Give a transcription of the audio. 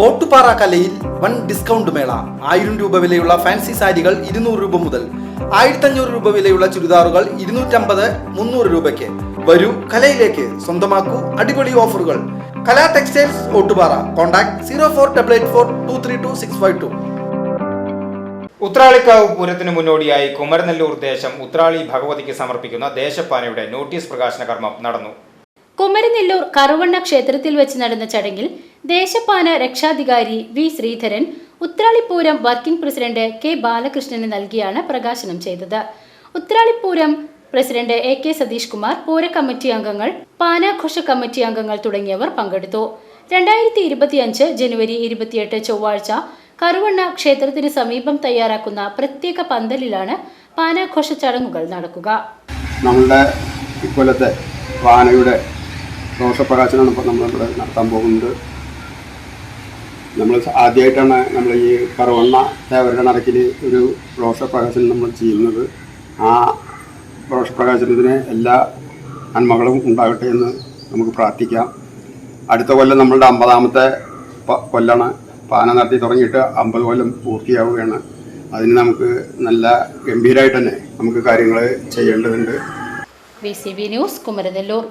ഓട്ടുപാറ കലയിൽ one discount മേള. ആയിരം രൂപ വിലയുള്ള ഫാൻസി സാരികൾ ഇരുന്നൂറ് രൂപ മുതൽ ആയിരത്തഞ്ഞൂറ് രൂപ വിലയുള്ള ചുരിദാറുകൾ ഇരുന്നൂറ്റമ്പത് മുന്നൂറ് രൂപയ്ക്ക്. വരൂ കലയിലേക്ക്. സ്വന്തമാക്കൂ അടിപൊളി ഓഫറുകൾ. Kala textiles Ottupara. Contact zero four double eight four two three two six five two. Uthralikkavu പൂരത്തിന് മുന്നോടിയായി കുമരനെല്ലൂർ ദേശം ഉത്രാളി ഭഗവതിക്ക് സമർപ്പിക്കുന്ന ദേശപ്പാനയുടെ നോട്ടീസ് പ്രകാശന കർമ്മം നടന്നു. കുമരനെല്ലൂർ കറുവണ്ണ ക്ഷേത്രത്തിൽ വെച്ച് നടന്ന ചടങ്ങിൽ ദേശപാന രക്ഷാധികാരി V Sreedharan Uthralipooram working president K ബാലകൃഷ്ണന് നൽകിയാണ് പ്രകാശനം ചെയ്തത്. Uthralipooram president A K Satheesh Kumar പൂര കമ്മിറ്റി അംഗങ്ങൾ പാനാഘോഷ കമ്മിറ്റി അംഗങ്ങൾ തുടങ്ങിയവർ പങ്കെടുത്തു. രണ്ടായിരത്തി ഇരുപത്തിയഞ്ച് ജനുവരി ഇരുപത്തിയെട്ട് ചൊവ്വാഴ്ച കറുവണ്ണ ക്ഷേത്രത്തിന് സമീപം തയ്യാറാക്കുന്ന പ്രത്യേക പന്തലിലാണ് പാനാഘോഷ ചടങ്ങുകൾ നടക്കുക. നമ്മുടെ ഇക്കൊല്ലത്തെ വാനയുടെ ദോഷപ്രകാശനമാണ് ഇപ്പോൾ നമ്മളിവിടെ നടത്താൻ പോകുന്നത്. നമ്മൾ ആദ്യമായിട്ടാണ് നമ്മൾ ഈ കറവണ്ണ ദേവരുടെ നടക്കിൽ ഒരു ദോഷപ്രകാശനം നമ്മൾ ചെയ്യുന്നത്. ആ ദോഷപ്രകാശനത്തിന് എല്ലാ നന്മകളും ഉണ്ടാകട്ടെ എന്ന് നമുക്ക് പ്രാർത്ഥിക്കാം. അടുത്ത കൊല്ലം നമ്മളുടെ അമ്പതാമത്തെ കൊല്ലാണ്. പാന നടത്തി തുടങ്ങിയിട്ട് അമ്പത് കൊല്ലം പൂർത്തിയാവുകയാണ്. അതിന് നമുക്ക് നല്ല ഗംഭീരമായിട്ട് തന്നെ നമുക്ക് കാര്യങ്ങൾ ചെയ്യേണ്ടതുണ്ട്. V C B news Kumaranellur